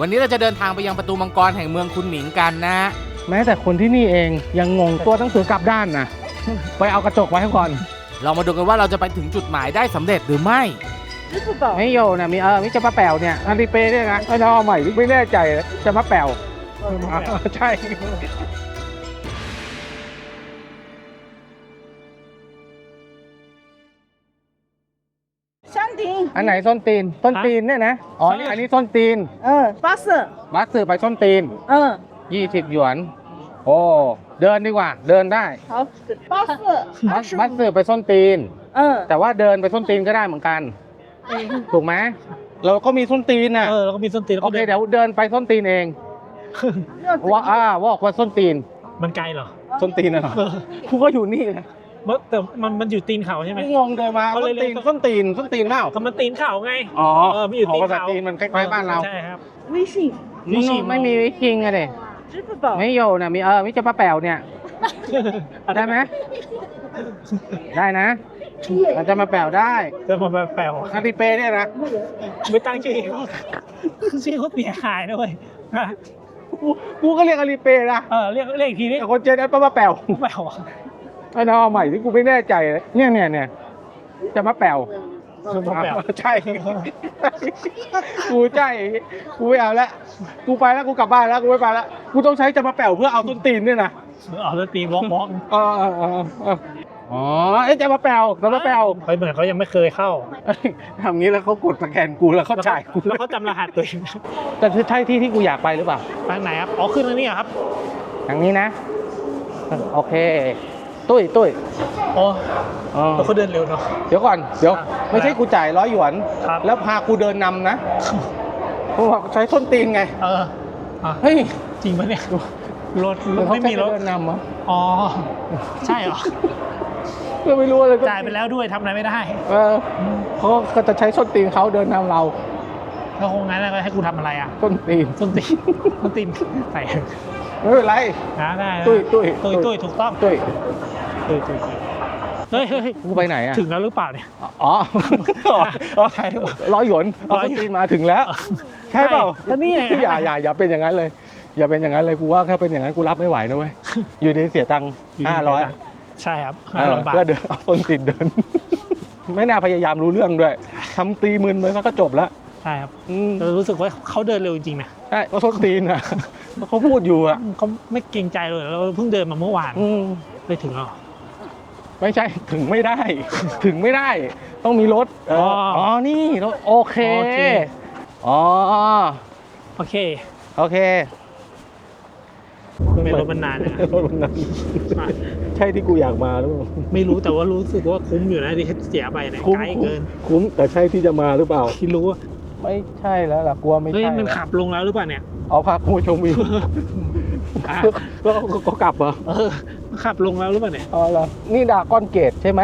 วันนี้เราจะเดินทางไปยังประตูมังกรแห่งเมืองคุณหมิงกันนะ แม้แต่คนที่นี่เองยังงงตัวหนังสือกลับด้านนะไปเอากระจกไว้ให้ก่อน เรามาดูกันว่าเราจะไปถึงจุดหมายได้สำเร็จหรือไม่ ไม่โยนะมีเออมิจะมาแปลวเนี่ยอันนี้เป้เนี่ยนะไม่ต้องเอาใหม่ไม่แน่ใจจะมาแปลวใช่ อันไหนส้นตีนส้นตีนเนี่ยนะอ๋อนี่อันนี้ส้นตีนเออบัสเซอร์บัสสื่อไปส้นตีนเออยี่สิบหยวน โอ้เดินดีกว่า เดินได้เาบัสเซอร์บัสบัสสื่ไปส้นตีน เออ แต่ว่าเดินไปส้นตีนก็ได้เหมือนกันถูกไหมเราก็มีส้นตีนนะเออเราก็มีส้นตีนโอเคเดี๋ยวเดินไปส้นตีนเองว่าอ่าว่าว่าส้นตีนมันไกลเหรอส้นตีนน่ะเหรอกูก็อยู่นี่นะ แต่มันมันอยู่ตีนเขาใช่ไหมงงเลยมาส้นตีนส้นตีนส้นตีนเปล่าก็มันตีนเขาไงอ๋ออมัอยู่ตีนเขาตีนมันคล้ายๆบ้านเราใช่ครับวิชิวิชิงไม่มีวิชิงอะเด็ไม่โยนะมีเออมิจะป้าแป๋วเนี่ยได้ไหมได้นะเาจะมาแป๋วได้จะมาแป๋วคาติเป้เนี่ยนะไม่ตั้งชื่อชื่อเขาเสียหายด้วยกูก็เรียกอาริเป้นะเออเรียกเรียกอีกทีนี้คนเจนนั้นป้าแปลวแป๋ว ไอ้น้องเอาใหม่ที่กูไม่แน่ใจเลยเนี่ยเนี่ยเนี่ยจะมาแป๋วคือมาแปลวใช่ กูใช่ กูไม่เอาละกูไปแล้วกูกลับบ้านแล้วกูไม่ไปแล้วกูต้องใช้จะมาแป๋วเพื่อเอาต้นตีนเนี่ยนะเอาแล้วตีบล็อกบล็อกเออเออเออเอออ๋อเอ๊ะจะมาแป๋วจะมาแป๋วเขาเหมือนเขายังไม่เคยเข้าเอ้ยทำงี้แล้วเขากดสแกนกูแล้วเขาจ่ายกูแล้วเขาจำรหัสตัวเองแต่ใช่ที่ที่กูอยากไปหรือเปล่าทางไหนครับอ๋อขึ้นทางนี้เหรอครับทางนี้นะ โอเค ตุ้ยตุ้ยอ๋ออ๋อแล้วเขาเดินเร็วเนาะ เดี๋ยวก่อน เดี๋ยวครับไม่ใช่กูจ่ายร้อยหยวน ครับ แล้วพากูเดินนำนะกูบอกใช้ส้นตีนไง เอออะเฮ้ยจริงปะเนี่ยรถรถเขาไม่มีรถ เดินนำเหรออ๋อ ใช่เหรอก็ไม่รู้อะไรก็จ่ายไปแล้วด้วยทำอะไรไม่ได้ เออเขาก็จะใช้ส้นตีนเขาเดินนำเราแล้วคงงั้นแล้วก็ให้กูทำอะไรอะส้นตีนส้นตีนส้นตีนใส่ไม่เป็นไร นะได้นะตุ้ยตุ้ยตุ้ยตุ้ยถูกต้อง ตุ้ย ตุ้ยตุ้ยตุ้ยเฮ้ยเฮ้ยเฮ้ยกูไปไหนอะ ถึงแล้วหรือเปล่าเนี่ย อ๋ออ๋อใช่หรือเปล่าร้อยหยวนเอาร้อยส้นตีนมาถึงแล้ว ใช่เปล่าแล้วนี่ไงอย่าอย่าอย่าเป็นอย่างนั้นเลย อย่าเป็นอย่างนั้นเลยกูว่าถ้าเป็นอย่างนั้นกูรับไม่ไหวนะเว้ย อยู่ดีเสียตังค์ห้าร้อยใช่ครับเอห้าอร้อยบาทเพื่อเดินเอาต้นติดเดิน ไม่น่าพยายามรู้เรื่องด้วยทำตีมืนไปก็จบแล้วใช่ครับอืมเรารู้สึกว่าเขาเดินเร็วจริงๆนะใช่ก็ต้นตีนอะเขาพูดอยู่อะเขาไม่เกรงใจเลยเราเพิ่งเดินมาเมื่อวานอืมไปถึงแล้วเหรอ ไม่ใช่ถึงไม่ได้ ถึงไม่ได้ ต้องมีรถเออออ๋อนี่รถโอเคโอเค อ๋อโอเคโอเคไม่รถมันนานนะรถมันนั้นใช่ที่กูอยากมาหรือเปล่าไม่รู้แต่ว่ารู้สึกว่าคุ้มอยู่นะที่เสียไปเนี่ยคุ้มไกลคุ้มเกิน คุ้มแต่ใช่ที่จะมาหรือเปล่าที่รู้ว่าไม่ใช่แล้วล่ะกลัวไม่เฮ้ยใช่มันแล้วขับลงแล้วหรือเปล่าเนี่ยเอาพากูชมวิวอะแล้วก็กลับเหรอเออมัน ขับลงแล้วหรือเปล่าเนี่ยอ๋อเหรอนี่ดากอนเกตใช่ไหม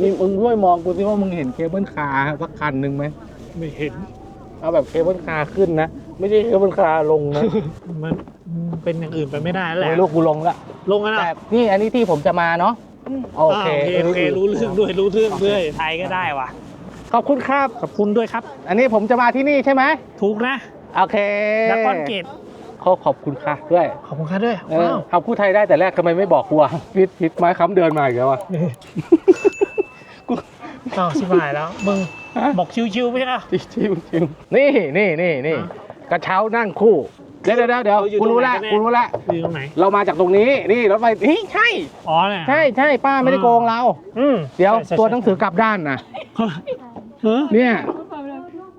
นี่มึงช่วยมองกูสิว่ามึงเห็นเคเบิลคาร์สักคันหนึ่งไหมไม่เห็นเอาแบบเคเบิลคาร์ขึ้นนะ ไม่ใช่เคเบิลคาร์ลงนะมันเป็นอย่างอื่นไปไม่ได้แล้วแหละไม่รู้กูลงละลงกันแต่อะนี่อันนี้ที่ผมจะมาเนาะโอเคาโอเครู้เรื่องด้วยรู้เรื่องด้วยไทยก็ได้ว่ะขอบคุณครับ ขอบคุณด้วยครับ อันนี้ผมจะมาที่นี่ใช่ไหมถูกนะโอเค ดักกอนเกต ขอขอบคุณค่ะด้วยขอบคุณครับด้วยเออว้าวทำพูดไทยได้แต่แรกทำไมไม่บอกกูอะพิดพิดไม้ค้ำเดินมาอีกแล้วอะกูอ้าวชิบหายแล้วมึงฮะบอกชิวๆไม่ใช่เหรอชิวชิวชิวนี่นี่นี่นี่กระเช้านั่งคู่เดี๋ยวเดี๋ยวเดี๋ยวเดี๋ยวเราอยู่กูรู้ละตรงไหนกันแน่กูรู้ละอยู่ตรงไหนเรามาจากตรงนี้นี่รถไฟนี่ใช่อ๋อเนี่ยใช่ใช่ป้าไม่ได้โกงเราอืมเดี๋ยวใช่ใช่ตัวหนังสือกลับด้านนะเออเนี่ย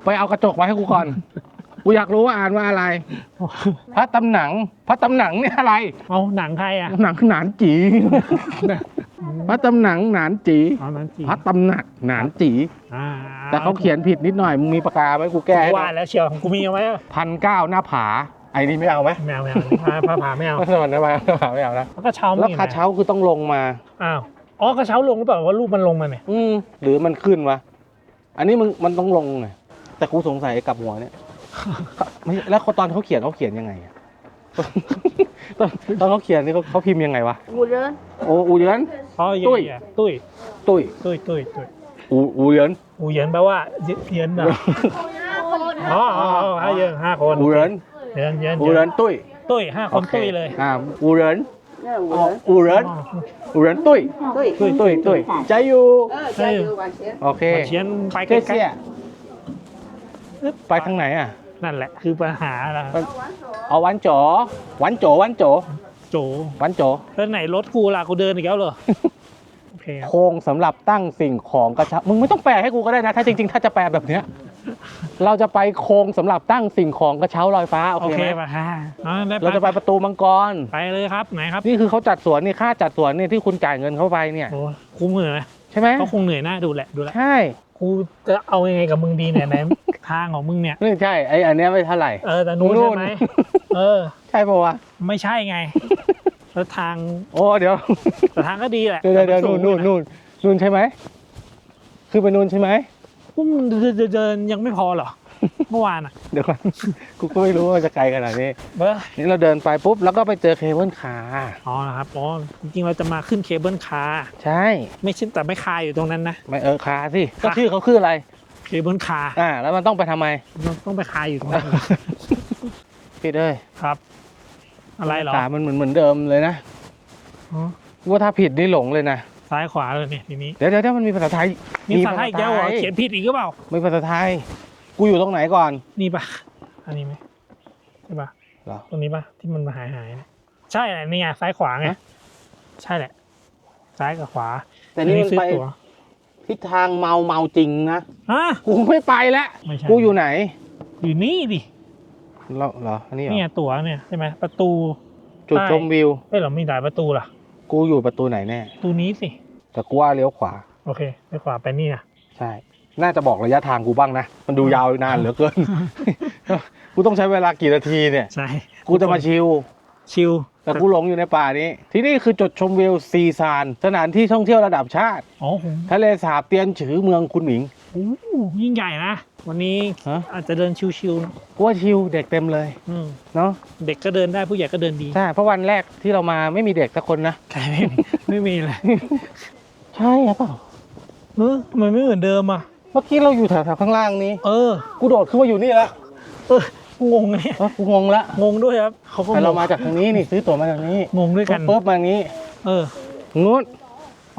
ไปเอากระจกมาให้กูก่อน กูอยากรู้ว่าอ่านว่าอะไร พระตำหนัง พระตำหนังเนี่ยอะไรเอาหนังใครอะหนังหนานจี พระตำหนังหนานจีเอาหนังจีพระตำหนักหนานจี อ่าแต่เขาเขียนผิดนิดหน่อยมึงมีปากกาไหมกูแก้ให้ว่าแล้วเชียวกูมีเอาไว้พันเก้าหน้าผา ไอ้นี่ไม่เอาไหมแมวแมวพาพาพาแมวไม่เอานะไม่เอาหน้าผาไม่เอานะแล้วก็เช้าแล้วมีคาเช้าคือต้องลงมา อ้าวอ๋อกระเช้าลงหรือเปล่าว่ารูปมันลงมาเนี่ยอืมหรือมันขึ้นวะอันนี้มึงมันต้องลงไงแต่กูสงสัยกลับหัวเนี่ย ไม่แล้วตอนเขาเขียนเขาเขียนยังไงตอนตอนเขาเขียนนี่เขาเขาพิมพ์ยังไงวะ Ngủ lớn โอ้อูเยนตุ้ยตุ้ยตุ้ยตุ้ยตุ้ยตุ้ยอูอูเหรียญอูเยียนแปลว่าเยียนนะอ๋ออ๋ออ๋อห้าเหยีนห้าคนอูเหรียญเยียนเยียนอูเหรียญตุ้ยตุ้ยห้าคนตุ้ยเลยอ่าอูเยญ Ngủ อ๋อ lớn อูเหรียอูเหรียตุ้ยตุ้ยตุ้ยตุ้ยใจอยู่ Ờ, chạy Đây. vô bàn xếp โอเคเชียนไปใกล้ๆไปทางไหนอะ นั่นแหละคือปัญหาละเอาวันโจวันโจวันโจโจวันโจแล้วไหนรถกูล่ะกูเดินอีกแล้วเหรอโอเคครับโครงสำหรับตั้งสิ่งของกระชับมึงไม่ต้องแปลให้กูก็ได้นะ ถ้าจริง ๆ ถ้าจะแปลแบบเนี้ยเราจะไปโครงสำหรับตั้งสิ่งของกระเช้าลอยฟ้าโอโอเคเคไหมป่ะฮะอ่าได้เราจะไปประตูมังกรไปเลยครับไหนครับ นี่คือเขาจัดสวนนี่ค่าจัดสวนนี่ที่คุณจ่ายเงินเข้าไปเนี่ยโอ้คุ้มเหนื่อยนะใช่ไหมเขาคงเหนื่อยหน้าดูแหละดูแหละใช่ กูจะเอายังไงกับมึงดีเนี่ยไหนทางของมึงเนี่ยนี่ใช่ ไออันเนี้ยไม่เท่าไหร่ เออแต่นู้นนู่ใช่นไหมเออ ใช่ปะวะ ไม่ใช่ไงแล้วทางโอ้เดี๋ยวแต่ทางก็ดีแหละเดี๋ยวเดี๋ยวแต่นู่มันสูงนู่นนู่นนู่นใช่ไหมคือไปนู่นใช่ไหมพวกมึงเดินเดินเดินยังไม่พอเหรอ เมื่อวานอะเดี๋ยวก่อน กูก็ไม่รู้ว่าจะไกลขนาดนี้ เบ้อนี่เราเดินไปปุ๊บแล้วก็ไปเจอเคเบิลคาร์อ๋อนะครับอ๋อจริงๆเราจะมาขึ้นเคเบิลคาร์ใช่ ไม่ใช่แต่ไม่คาอยู่ตรงนั้นนะ ไม่เออคาร์สิ ก็ค่ะชื่อเขาคืออะไร เคเบิลคาร์อ่า แล้วมันต้องไปทำไม มันต้องไปคาอยู่ตรงนั้นพี่เอ้ยครับ อะไรเหรอตามันเหมือนเหมือนเดิมเลยนะอ๋อว่าถ้าผิดนี่หลงเลยนะซ้ายขวาเลยเนี่ยทีนี้เดี๋ยวเดี๋ยวเดี๋ยวมันมีภาษาไทยมีภาษาไทยอีกแล้วเหรอเขียนผิดอีกหรือเปล่ามีภาษาไทย กูอยู่ตรงไหนก่อน นี่ปะอันนี้ไหมใช่ปะเหรอ ตรงนี้ปะที่มันมาหายหายๆเนี่ยใช่แหละนี่ไงซ้ายขวาไงฮะใช่แหละ ซ้ายกับขวาแต่นี่มันซื้อไปตั๋วทิศทางเมาเมาจริงนะ อะ กูไม่ไปแล้ว ไม่ใช่ กูอยู่ไหนอยู่นี่ดิเราเหรอ อันนี้เหรนี่อไงตั๋วเนี่ยใช่ไหมประตู จุดใช่ชมวิว เอ้ยเหรามีหลายประตูล่ะกูอยู่ประตูไหนแน่ ประตูนี้สิ แต่กูว่าเลี้ยวขวา โอเคไปขวาไปนี่นะใช่ น่าจะบอกระยะทางกูบ้างนะ มันดูยาวนานเหลือเกิน กูต้องใช้เวลากี่นาทีเนี่ย ใช่ กูจะมาชิล ชิล แต่กูหลงอยู่ในป่านี้ ที่นี่คือจุดชมวิวซีซาน สถานที่ท่องเที่ยวระดับชาติโอ้โหทะเลสาบเตียนฉือเมืองคุณหมิงโอ้โหยิ่งใหญ่นะ วันนี้ฮะอาจจะเดินชิวกูว่าชิลเด็กเต็มเลยๆอืมเนาะเด็กก็เดินได้ผู้ใหญ่ก็เดินดี ใช่ เพราะวันแรกที่เรามาไม่มีเด็กสักคนนะใช่ไม่มีไม่มีเลย ใช่หรือเปล่าเออทำไมไม่เหมือนเดิมอะ เมื่อกี้เราอยู่แถวๆข้างล่างนี้ เออ กูโดดขึ้นมาอยู่นี่แล้วเอองงเนี่ยเอ้ากูงงละงงด้วยครับเขาก็แต่งเรางมาจากทางนี้นี่ซื้อตั๋วมาจากนี้งงด้วยกันปุ๊บมาอย่างนี้ เออนู้น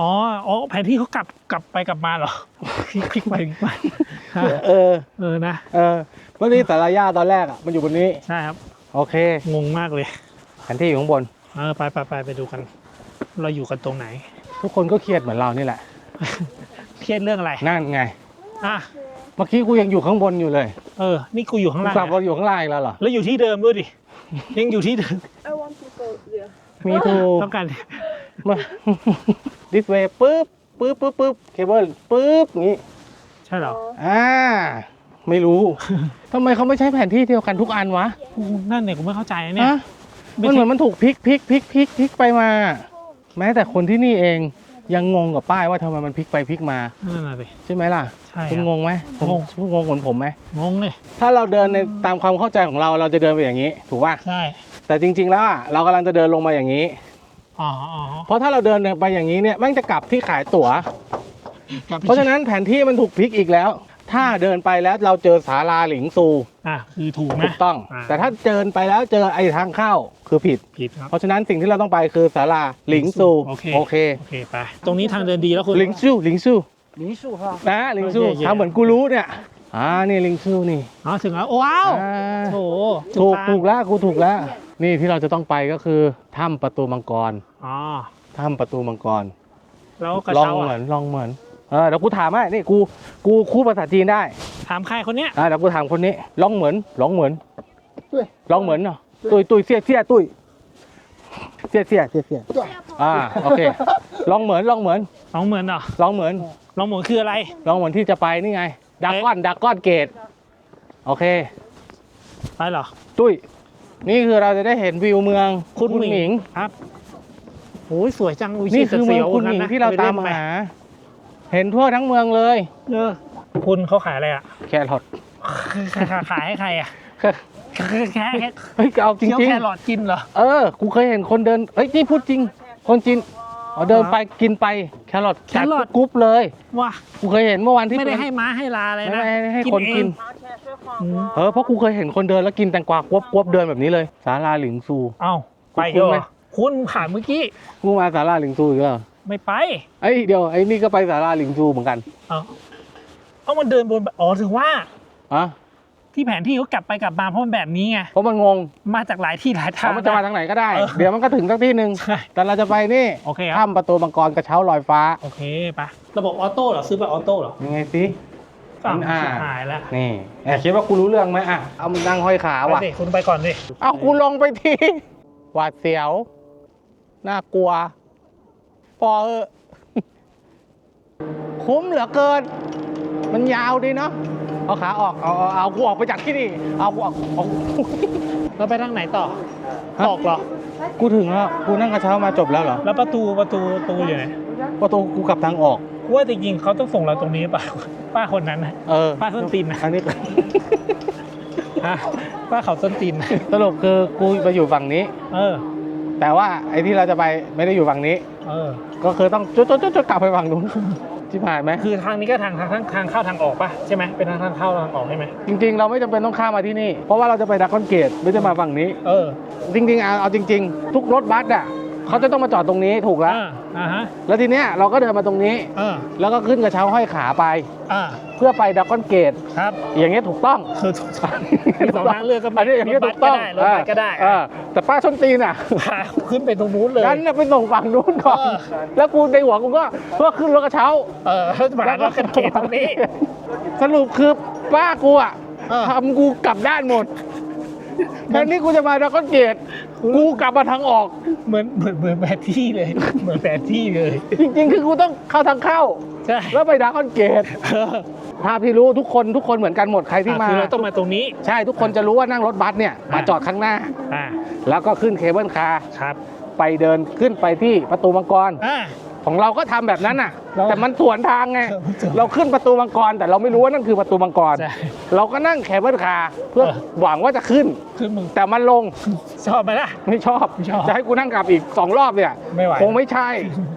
อ๋ออ๋อแผนที่เขากลับกลับไปกลับมาเหรอพลิกพลิกไปพลิกมาฮะเออเออนะเออเมื่อกี้สารยาตอนแรกอะมันอยู่บนนี้ใช่ครับ โอเคงงมากเลยแผนที่อยู่ข้างบนเออไปไปไปไปดูกัน เราอยู่กันตรงไหน ทุกคนก็เครียดเหมือนเรานี่แหละเครียดเรื่องอะไรนั่นไง อะเมื่อกี้กูยังอยู่ข้างบนอยู่เลยเออ นี่กูอยู่ข้างล่างกลับมานะอยู่ข้างล่างอีกแล้วเหรอ แล้วอยู่ที่เดิมด้วยดิ ยังอยู่ที่เดิม I want to go there. มีทูต้องการ มา this way ปึ๊บปึ๊บปึ๊บปึ๊บเคเบิลปึ๊บอย่างงี้ ใช่เหรออ่า ไม่รู้ ทำไมเขาไม่ใช้แผนที่เดียวกันทุกอันวะกูนั่นเนี่ยกูไม่เข้าใจนะเนี่ย ฮะมันเหมือนมันถูกพลิกพลิกพลิกพลิกพลิกไปมา แม้แต่คนที่นี่เอง ยังงงกับป้ายว่าทำไมมันพลิกไปพลิกมานั่นน่ะสิ ใช่ไหมล่ะใช่คุณครับ งงไหมผมงง คุณงงเหมือนผมไหมงงเลย ถ้าเราเดินในตามความเข้าใจของเราเราจะเดินไปอย่างนี้ ถูกป่ะใช่ แต่จริง ๆ แล้วอะเรากำลังจะเดินลงมาอย่างนี้ อ๋ออ๋อเพราะถ้าเราเดินไปอย่างนี้เนี่ยแม่งจะกลับที่ขายตั๋วครับเพราะฉะนั้นแผนที่มันถูกพลิกอีกแล้ว ถ้าเดินไปแล้วเราเจอศาลาหลิงซู อ่ะ คือถูก ถู นะ กต้อง อ่า แต่ถ้าเดินไปแล้วเจอไอ้ทางเข้าคือผิด ผิดครับ เพราะฉะนั้นสิ่งที่เราต้องไปคือศาลาหลิงซู โอเค โอเค โอเคไป ตรงนี้ทางเดินดีแล้วคุณ หลิงซูหลิงซู 林树哈。 นะหลิงซู โอเค ทำเหมือนกูรู้เนี่ยอ่านี่หลิงซูนี่ อ๋อถึงแล้ว ว้าว อ่า โถ ถูก ทาง ถูกแล้วกูถูกแล้ว นี่ที่เราจะต้องไปก็คือถ้ำประตูมังกร อ๋อ ถ้ำประตูมังกร แล้วกระ ลอง เช้า เหมื อ่ะ อนลองเหมือนเ ออเดี๋ยวกูถามให้นี่กูกูคู่ภาษาจีนได้ถามใครคนเนี้ยอ่าเดี๋ยวกูถามคนนี้ลองเหมือนลองเหมือนลองเหมือนเนาะตุยตุยเสียเสียตุยเสียเสียเสียเสียอ่าโอเคลองเหมือนลองเหมือนน้องเหมือนเหรอลองเหมือนน้องเหมือนคืออะไรลองเหมือนที่จะไปนี่ไงดากอนดากอนเกตโอเค ไปเหรอ ตุ้ย นี่คือเราจะได้เห็นวิวเมืองคุณหมิงครับโอ้ยสวยจังอุ้ยนี่คือเมืองสียวๆคุณหมิงนะที่เราตามไปล่นไปหา เห็นทั่วทั้งเมืองเลยเออคุณเขาขายอะไรอะ แครอทขายให้ใครอะแค่แค่เฮ้ยเอาจเคี้ยวริงแครอทกินเหรอๆเออกูเคยเห็นคนเดินเฮ้ยนี่พูดจริง คนจีนอ๋อเดินไปกินไปแครอทแครอทกรุ๊ปเลยว่ากูเคยเห็นเมื่อวันที่ไม่ได้ให้ม้าให้ลาอะไรไม่นะได้ให้ให้กิคนเองกินอืมเออเพราะกูเคยเห็นคนเดินแล้วกินแตงกวาควบควบเดินแบบนี้เลยศาลาหลิงซูเอ้าไปคุ้เดี๋ยนวไหมคุณผ่านเมื่อกี้มึงมาศาลาหลิงซูอีกแล้วเหรอ ไม่ไปไอ้ยเดี๋ยวไอ้นี่ก็ไปศาลาหลิงซูเหมือนกันเอ้าเอามันเดินบนอ๋อถึงว่าอะที่แผนที่เขากลับไปกลับมาเพราะมันแบบนี้ไงเพราะมันงงมาจากหลายที่หลายทาเอางมันจะมาทางไหนก็ได้ เออ เดี๋ยวมันก็ถึงสักที่หนึ่งใช่แต่เราจะไปนี่โอเคครับถ้ำประตูมังกรกระเช้าลอยฟ้าโอเคปะระบบออโต้เหรอซื้อแบบออโต้เหรอยังไงสิ ฝั่งอ่าชิบหายแล้วนี่แอบคิดว่ากูรู้เรื่องไหมอะเอามึงนั่งห้อยขาไปว่ะดิคุณไปก่อนดิเอากูลงไปทีหวาดเสียว น่ากลัวพ อเออะคุ้มเหลือเกิน มันยาวดีเนาะเอาขาออก เอาเอาเอากูออกไปจากที่นี่ เอากูออกเอาเราไปทางไหนต่อฮะออกเหรอ กูถึงแล้ว กูนั่งกระเช้ามาจบแล้วเหรอ แล้วประตูประตูประตูอยู่ไหนประตูกูกลับทางออกกูว่าจริงๆเขาต้องส่งเราตรงนี้ป่ะป้าคนนั้นนะเออป้าส้นตีนนะอันนี้ฮะป้าเขาส้นตีนนะสรุปคือกูไปอยู่ฝั่งนี้ เออ แต่ว่าไอ้ที่เราจะไปไม่ได้อยู่ฝั่งนี้ เออ ก็คือต้องจุดจุดจุดกลับไปฝั่งนู้น ที่ผ่านไหมคือทางนี้ก็ทางทางทางทางเข้าทางออกป่ะใช่ไหมเป็นทางทางเข้าทางออกใช่ไหมจริง ๆ เราไม่จำเป็นต้องข้ามมาที่นี่ เพราะว่าเราจะไปดักคอนเกตไม่ได้มาฝั่งนี้ เออ จริงๆเอาเอาจริง ๆ ทุกรถบัสอะ เขาจะต้องมาจอดตรงนี้ถูกแล้วอ่าอ่าฮะแล้วทีเนี้ยเราก็เดินมาตรงนี้ เออแล้วก็ขึ้นกระเช้าห้อยขาไป อ่าเพื่อไปดักคอนเกต ครับอย่างเงี้ยถูกต้อง คือถูกต้องมีสองทางเลือกก็มีอันนี้อย่างเงี้ยรถบัถูสกต้องก็ได้รถบัสก็ได้เออแต่ป้าส้นตีนอะพาขึ้นไปตรงนู้นเลย งั้นน่ะไปส่งฝั่งนู้นก่อน เออ แล้วกูในหัวกูก็เพื่อขึ้นรถกระเช้าเออมาแล้วกันเขตตรงนี้ สรุปคือป้ากูอะเออ ทำกูกลับด้านหมดแทนที่กูจะมาดักคอนเกต กูกลับมาทางออก เหมือนเหมือนเหมือนแผนที่เลย เหมือนแผนที่เลย จริงๆ คือกูต้องเข้าทางเข้า ใช่แล้วไปดักคอนเกตเออภาพที่รู้ทุกคนทุกคนเหมือนกันหมดใครที่มา คือเราต้องมาตรงนี้ ใช่ทุกคนจะรู้ว่านั่งรถบัสเนี่ยมาอ่าจอดข้างหน้า อ่าแล้วก็ขึ้นเคเบิลคาร์ครับ ไปเดินขึ้นไปที่ประตูมังกร อ่า ของเราก็ทำแบบนั้นน่ะ เราแต่มันสวนทางไงเออมันสวนเราขึ้นประตูมังกร แต่เราไม่รู้ว่านั่นคือประตูมังกร ใช่ เราก็นั่งเคเบิลคาร์เพื่อเออหวังว่าจะขึ้นคือมึงแต่มันลงชอบไหมล่ะ ไม่ชอบ ไม่ชอบจะให้กูนั่งกลับอีกสองรอบเนี่ยไม่ไหว คงไม่ใช่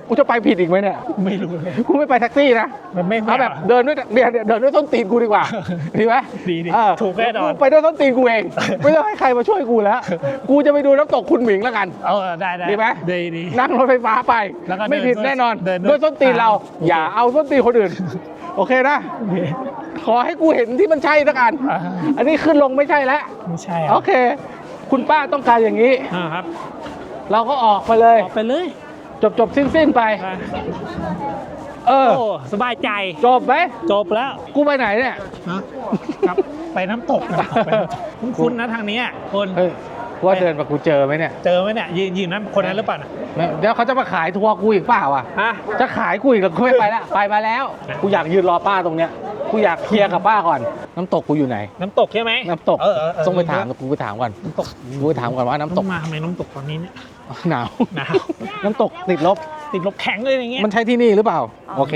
กูจะไปผิดอีกไหมเนี่ย ไม่รู้เลยกูไม่ไปแท็กซี่นะ มันไม่เอาแบบเดินด้วยเดี๋ยวเดี๋ยวเดินด้วยส้นตีนกูดีกว่า ดีไหมดีดีเออถูกแน่นอน ไปด้วยส้นตีนกูเอง ไม่ต้องให้ใครมาช่วยกูแล้ว กูจะไปดูน้ำตกคุณหมิงแล้วกัน เออได้ได้ดีไหม ดีดี นั่งรถไฟฟ้าไป แล้วก็เดินไม่ผิดแน่นอนเดินด้วยด้วยส้นตีนเราโอเคอย่าเอาส้นตีนคนอื่น โอเคนะโอเคขอให้กูเห็นที่มันใช่สักอัน อ่า อันนี้ขึ้นลงไม่ใช่แล้ว ไม่ใช่โออะเค คุณป้าต้องการอย่างนี้ อ่าครับเราก็ออกไปเลย ออกไปเลยจบจบสิ้นสิ้นๆไปอะเออ โอ้สบายใจจบไหมจบแล้วกูไปไหนเนี่ยครับ ไปน้ำตกนะไปน้ำตกคุ้นๆนะทางเนี้ยคนเฮ้ย ว่าเดินมากูเจอไหมเนี่ยเจอไหมเนี่ยยืนยืนนั้นคนนั้นหรือเปล่าน่ะไม่เดี๋ยวเขาจะมาขายทัวร์กูอีกเปล่าอะฮะจะขายกูอีกหรือกูไม่ไปแล้วไปมาแล้วกูอยากยืนรอป้าตรงเนี้ยกูอยากเคลียร์กับป้าก่อน น้ำตกกูอยู่ไหน น้ำตกใช่ไหมน้ำตกเออเออเออต้องไปถามกูไปถามก่อนน้ำตกกูไปถามก่อนว่าน้ำตต้อกงมาทำไมน้ำตกตอนนี้เนี่ยหนาวหนาวน้ำตกติดลบติดลบแข็งเลยอย่างเงี้ยมันใช่ที่นี่หรือเปล่า โอเค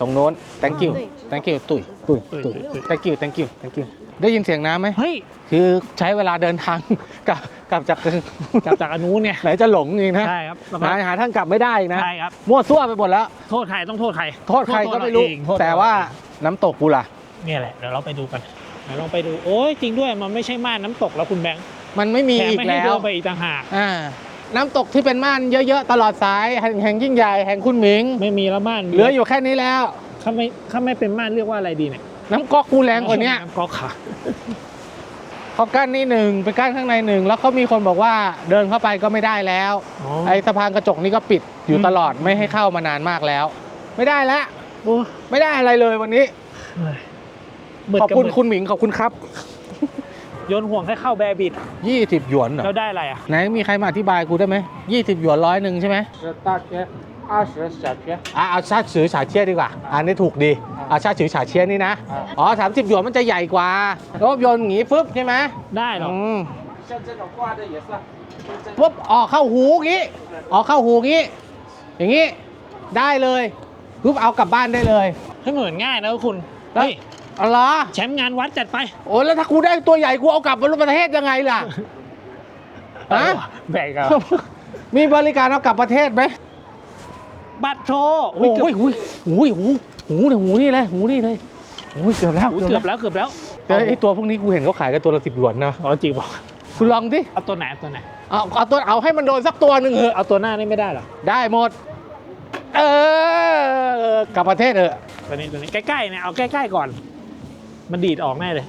ตรงโน้น thank you thank you ตุ๋ยตุ๋ยตุ๋ย thank you thank you thank you ได้ยินเสียงน้ำไหมเฮ้ยคือใช้เวลาเดินทางกลับกลับจากกลับจากอนนุเนี่ยไหนจะหลงอีกนะใช่ครับหาหาทางกลับไม่ได้อีกนะใช่ครับมั่วซั่วไปหมดแล้วโทษใครต้องโทษใครโทษใครก็ไม่รู้โทษเาเองโทษแต่ว่าน้ำตกกูล่ะเนี่ยแหละเดี๋ยวเราไปดูกันเดี๋ยวลองไปดูโอ้ยจริงด้วยมันไม่ใช่ม่านน้ำตกแล้วคุณแบงค์มันไม่มีแถมอีกไม่ให้แล้เดิวนไปอีกต่างหากอ่าน้ำตกที่เป็นม่านเยอะ ๆ ตลอดสายแห่งแห่งยิ่งใหญ่แห่งคุณหมิง ไม่มีแล้วม่านเหลืออยู่แค่นี้แล้วถ้าไม่ถ้าไม่เป็นม่านเรียกว่าอะไรดีเนี่ย น้ำก๊อกกูแรงกว่าเนี้ยน้ำก๊อกค่ะเขากั้นนี่หนึ่งไปกั้นข้างในหนึ่งแล้วเขามีคนบอกว่าเดินเข้าไปก็ไม่ได้แล้วอ๋อไอ้สะพานกระจกนี่ก็ปิดอยู่อืมตลอดไม่ให้เข้ามานานมากแล้ว ไม่ได้แล้วโอ้ไม่ได้อะไรเลยวันนี้ยมืดขอบกับคุณมืดคุณหมิงขอบคุณครับโยนห่วงให้เข้าแบร์บิด20หยวนเหรอแล้วได้อะไรอะไหนมีใครมาอธิบายกูได้ไหม20หยวนร้อยหนึ่งใช่ไหม大约 二十小片。 อ่ะเอาชาชือฉาเชียดีกว่าอันนี้ถูกดีเอาชาชือฉาเชียนี่นะ อ๋อ 30 หยวนมันจะใหญ่กว่าแล้วโยนอย่างงี้ฟึบใช่ไหม ได้เหรอ อืม 像这种挂的也是，就这 ปุ๊บออกเข้าหูงี้ ออกเข้าหูงี้ อย่างงี้ ได้เลยปุ๊บเอากลับบ้านได้เลย ให้เหมือนง่ายนะคุณ แล้ว เฮ้ย อ๋อเหรอ แชมป์งานวัดจัดไป โอ้แล้วถ้ากูได้ตัวใหญ่กูเอากลับมาประเทศยังไงล่ะ ฮะ แบกเอา มีบริการเอากลับประเทศไหม บัตรโชโอ้ยหูยหูยหูหูเนี่ยหูนี่เลยหูนี่เลยโอ้ยเกือบแล้วอุ๊ยเกือบแล้วเกือบแล้วแต่ไอตัวพวกนี้กูเห็นเขาขายกันตัวละสิบหยวนนะอ๋อจริงบอกคุณลองดิเอาตัวไหนเอาตัวไหนเอาเอาตัวเอาให้มันโดนสักตัวหนึ่งเหอะเอาตัวหน้านี่ไม่ได้เหรอได้หมด เออกลับประเทศเถอะตัวนี้ตัวนี้ใกล้ๆเนี่ยเอาใกล้ๆก่อน มันดีดออกแน่เลย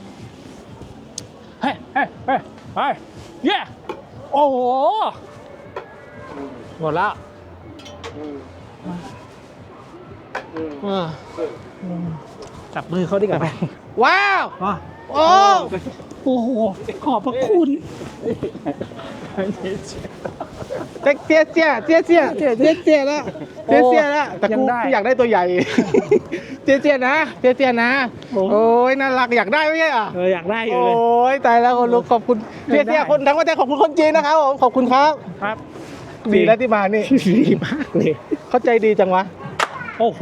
เฮ้ยเฮ้ยเฮ้ยเฮ้ยเย้โอ้โหหมดแล้วเออจับมือเขาดีกว่าไหมว้าว อ๋อโอ้โอ้โห ขอบพระคุณ เจ๊เจ๊เจ๊เจ๊เจ๊เจ๊เจ๊เจ๊แล้วเจ๊เจ๊แล้วแต่กูยังได้กูอยากได้ตัวใหญ่ เจ๊เจ๊นะเจ๊เจ๊นะโอ้โอ้ยน่ารักอยากได้ไม่ใช่เหรอเอออยากได้อยู่โอ้เลยยตายแล้วคนลุกขอบคุณไม่เจ๊ได้เจ๊คนทั้งประเทศขอบคุณคนจีนนะครับผมขอบคุณครับ ครับ ดีแล้วที่มานี่ดีมากเลย เข้าใจดีจังวะ โอ้โห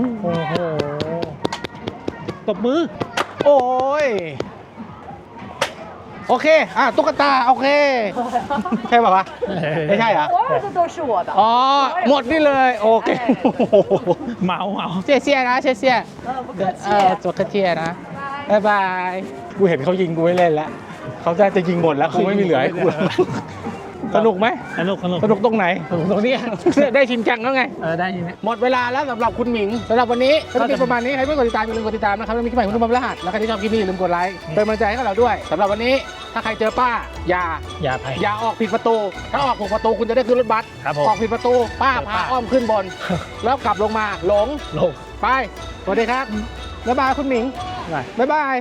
ตบมือ โอ้ย โอเค อ่ะตุ๊กตา โอเค ใช่ป่าวะ ไม่ใช่เหรอ 所有的都是我的。 อ๋อ หมดนี่เลย โอเค เมาเมา เชี่ยเชี่ยนะเชี่ยเชี่ย 呃，不客气 เอ。อตัวกระเทียนะ บ๊ายบาย กูเห็นเขายิงกูไม่เล่นแล้ว เขาจะจะยิงหมดแล้ว คงไม่มีเหลือให้กูแล้ว สนุกไหมสนุกสนุกสนุกตรงไหนตรงนี้ได้ชินจังแล้วไงเออได้ยินไหมหมดเวลาแล้วสำหรับคุณหมิงสำหรับวันนี้ก็จะเป็นประมาณนี้ใครไม่กดติดตามอย่าลืมกดติดตามนะครับแล้วมีคลิปใหม่ของคุณบอมรหัสแล้วใครที่ชอบคลิปนี้อย่าลืมกดไลค์เป็นกำลังใจให้กับเราด้วยสำหรับวันนี้ถ้าใครเจอป้าอย่าอย่าไปอย่าออกผิดประตู ถ้าออกถูกประตูคุณจะได้ขึ้นรถบัสครับผมออกผิดประตูป้าเจอพาป้าอ้อมขึ้นบน แล้วกลับลงมาหลงลงไปสวัสดีครับบ๊ายบายคุณหมิงไปบ๊ายบาย